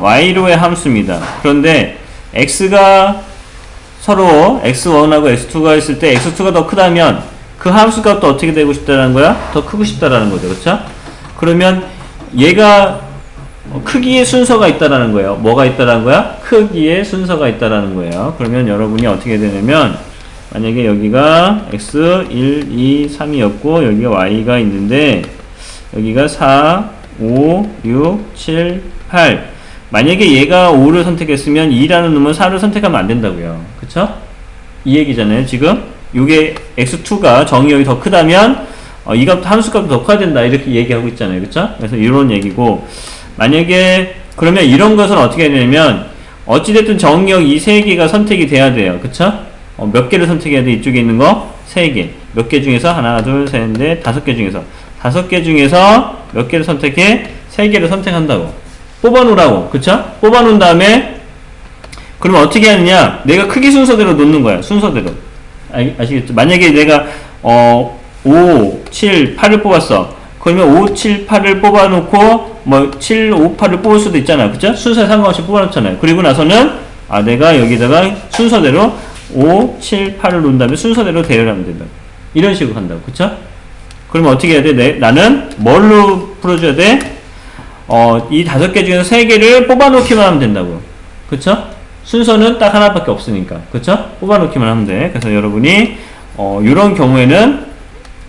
y로의 함수입니다. 그런데 x가 서로 x1하고 x2가 있을 때 x2가 더 크다면 그 함수 값도 어떻게 되고 싶다는 거야? 더 크고 싶다라는 거죠. 그렇죠? 그러면 얘가 크기의 순서가 있다라는 거예요. 뭐가 있다라는 거야? 크기의 순서가 있다라는 거예요. 그러면 여러분이 어떻게 되냐면 만약에 여기가 x 1, 2, 3이었고 여기가 y가 있는데 여기가 4, 5, 6, 7, 8 만약에 얘가 5를 선택했으면 2라는 놈은 4를 선택하면 안 된다고요. 그쵸? 이 얘기잖아요. 지금 요게 x2가 정의역이 더 크다면 어, 이 값, 함수값이 더 커야 된다 이렇게 얘기하고 있잖아요. 그쵸? 그래서 이런 얘기고 만약에 그러면 이런 것은 어떻게 해야 되냐면 어찌됐든 정의역 이 세 개가 선택이 돼야 돼요. 그쵸? 어, 몇 개를 선택해야 돼? 이쪽에 있는 거? 세 개. 몇 개 중에서 하나, 둘, 셋, 넷, 다섯 개 중에서 다섯 개 중에서 몇 개를 선택해? 세 개를 선택한다고. 뽑아놓으라고. 그쵸? 뽑아놓은 다음에 그러면 어떻게 하느냐? 내가 크기 순서대로 놓는 거야. 순서대로. 아, 아시겠죠? 만약에 내가 어 5, 7, 8을 뽑았어. 그러면 5, 7, 8을 뽑아놓고 뭐 7, 5, 8을 뽑을 수도 있잖아요. 그죠? 순서에 상관없이 뽑아놓잖아요. 그리고 나서는 아 내가 여기다가 순서대로 5, 7, 8을 놓은 다음에 순서대로 대열하면 된다. 이런 식으로 간다고. 그쵸? 그러면 어떻게 해야 돼? 내, 나는 뭘로 풀어줘야 돼? 어, 이 다섯 개 중에서 세 개를 뽑아놓기만 하면 된다고. 그쵸? 순서는 딱 하나밖에 없으니까. 그쵸? 뽑아놓기만 하면 돼. 그래서 여러분이, 어, 이런 경우에는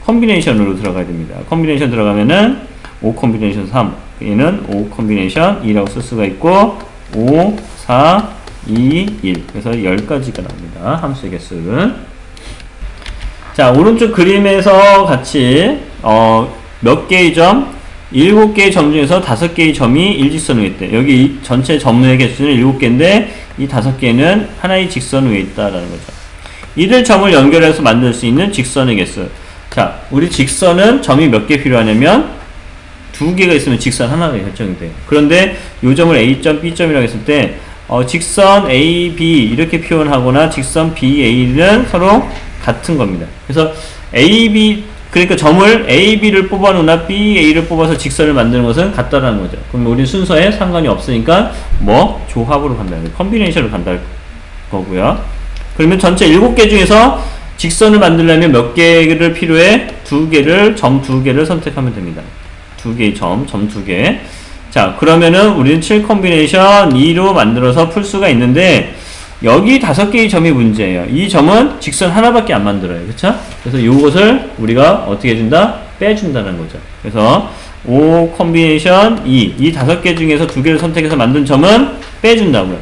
컨비네이션으로 들어가야 됩니다. 컨비네이션 들어가면은 5 컨비네이션 3. 얘는 5 컨비네이션 2라고 쓸 수가 있고, 5, 4, 2, 1. 그래서 10가지가 나옵니다. 함수의 개수는. 자, 오른쪽 그림에서 같이, 어, 몇 개의 점? 7개의 점 중에서 5개의 점이 일직선 위에 있대. 여기 이 전체 점의 개수는 7개인데, 이 5개는 하나의 직선 위에 있다라는 거죠. 이들 점을 연결해서 만들 수 있는 직선의 개수. 자, 우리 직선은 점이 몇 개 필요하냐면, 두 개가 있으면 직선 하나가 결정이 돼요. 그런데 요 점을 A점, B점이라고 했을 때, 어, 직선 A, B 이렇게 표현하거나 직선 B, A는 서로 같은 겁니다. 그래서 A, B 그러니까 점을 A, B를 뽑아놓나 B, A를 뽑아서 직선을 만드는 것은 같다라는 거죠. 그럼 우리 순서에 상관이 없으니까 뭐 조합으로 거예요. 컨비네이션으로 간다는 거고요. 그러면 전체 7개 중에서 직선을 만들려면 몇 개를 필요해? 두 개를 점 두 개를 선택하면 됩니다. 두 개의 점, 점 두 개. 자, 그러면은 우리는 7 컨비네이션 2로 만들어서 풀 수가 있는데 여기 다섯 개의 점이 문제예요. 이 점은 직선 하나밖에 안 만들어요. 그쵸? 그래서 이것을 우리가 어떻게 해준다? 빼준다는 거죠. 그래서 5 컨비네이션 2. 이 다섯 개 중에서 두 개를 선택해서 만든 점은 빼준다고요.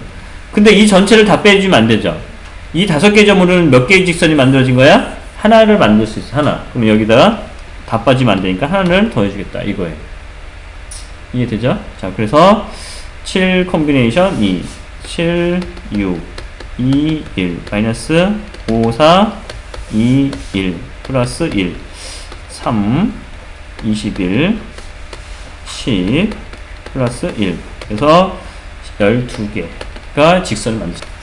근데 이 전체를 다 빼주면 안 되죠. 이 다섯 개 점으로는 몇 개의 직선이 만들어진 거야? 하나를 만들 수 있어. 하나. 그럼 여기다가 다 빠지면 안 되니까 하나를 더해주겠다. 이거예요. 이해되죠? 자, 그래서 7 컨비네이션 2. 7, 6. 2, 1, 마이너스 5, 4, 2, 1, 플러스 1, 3, 21, 10, 플러스 1. 그래서 12개가 직선을 만들죠.